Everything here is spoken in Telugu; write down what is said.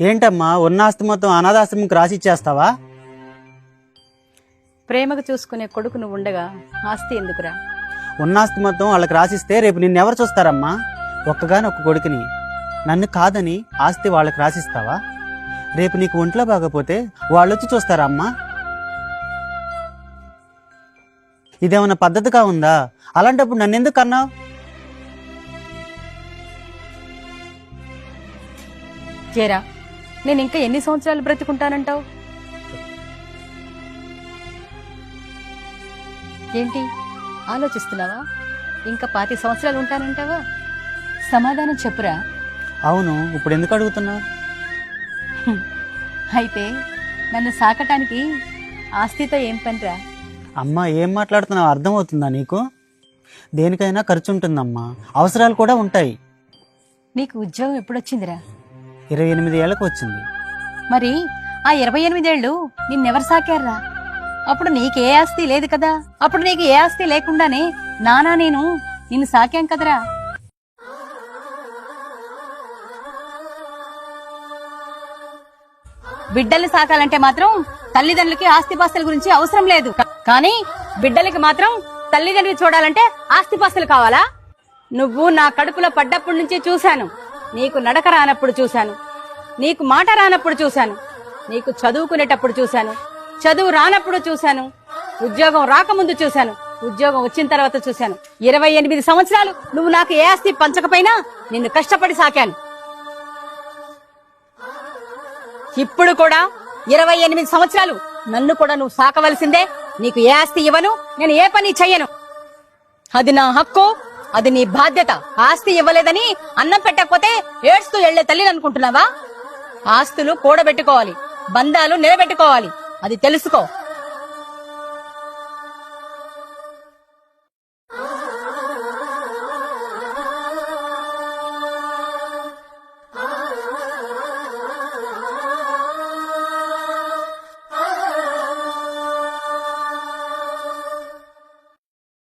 ఏంటమ్మా ఉన్న ఆస్తి మొత్తం అనాథాశ్రమంకి రాసి ఇచ్చేస్తావా ప్రేమగా చూసుకునే కొడుకు నువ్వు ఉండగా ఆస్తి ఎందుకురా? ఉన్న ఆస్తి మొత్తం వాళ్ళకి రాసిస్తే రేపు నిన్నెవరు చూస్తారమ్మా? ఒక్కగాని ఒక్క కొడుకుని. నన్ను కాదని ఆస్తి వాళ్ళకి రాసిస్తావా? రేపు నీకు ఒంట్లో బాగపోతే వాళ్ళు వచ్చి చూస్తారా అమ్మా ఇదేమన్నా పద్ధతిగా ఉందా? అలాంటప్పుడు నన్ను ఎందుకు అన్నావు? చేరా నేను ఇంకా ఎన్ని సంవత్సరాలు బ్రతుకుంటానంటావు? ఏంటి? ఆలోచిస్తున్నావా? ఇంకా పాతి సంవత్సరాలు ఉంటానంటావా? సమాధానం చెప్పురా. అవును ఇప్పుడు ఎందుకు అడుగుతున్నావు? అయితే నన్ను సాకటానికి ఆస్తితో ఏం పనిరా? అమ్మా ఏం మాట్లాడుతున్నావు? అర్థమవుతుందా నీకు? దేనికైనా ఖర్చు ఉంటుందమ్మా అవసరాలు కూడా ఉంటాయి. నీకు ఉద్యోగం ఎప్పుడొచ్చిందిరా? ఇరవై ఎనిమిది ఏళ్ళకు వచ్చింది. మరి ఆ ఇరవై ఎనిమిదేళ్ళు నిన్నెవరు సాకారా అప్పుడు నీకే ఆస్తి లేదు కదా. అప్పుడు నీకు ఏ ఆస్తి లేకుండానే నానా నేను నిన్ను సాకాం కదరా. బిడ్డల్ని సాకాలంటే మాత్రం తల్లిదండ్రులకి ఆస్తిపాస్తుల గురించి అవసరం లేదు. కానీ బిడ్డలకి మాత్రం తల్లిదండ్రులు చూడాలంటే ఆస్తిపాస్తులు కావాలా? నువ్వు నా కడుపులో పడ్డప్పటి నుంచి చూశాను. నీకు నడక రానప్పుడు చూశాను. నీకు మాట రానప్పుడు చూశాను. నీకు చదువుకునేటప్పుడు చూశాను. చదువు రానప్పుడు చూశాను. ఉద్యోగం రాకముందు చూశాను. ఉద్యోగం వచ్చిన తర్వాత చూశాను. ఇరవై ఎనిమిది సంవత్సరాలు నువ్వు నాకు ఏ ఆస్తి పంచకపోయినా నిన్ను కష్టపడి సాకాను. ఇప్పుడు కూడా ఇరవై ఎనిమిది సంవత్సరాలు నన్ను కూడా నువ్వు సాకవలసిందే. నీకు ఏ ఆస్తి ఇవ్వను. నేను ఏ పని చెయ్యను. అది నా హక్కు. అది నీ బాధ్యత. ఆస్తి ఇవ్వలేదని అన్నం పెట్టకపోతే ఏడ్స్తూ వెళ్ళే తల్లిని అనుకుంటున్నావా? ఆస్తులు కూడబెట్టుకోవాలి. బంధాలు నిలబెట్టుకోవాలి. అది తెలుసుకో.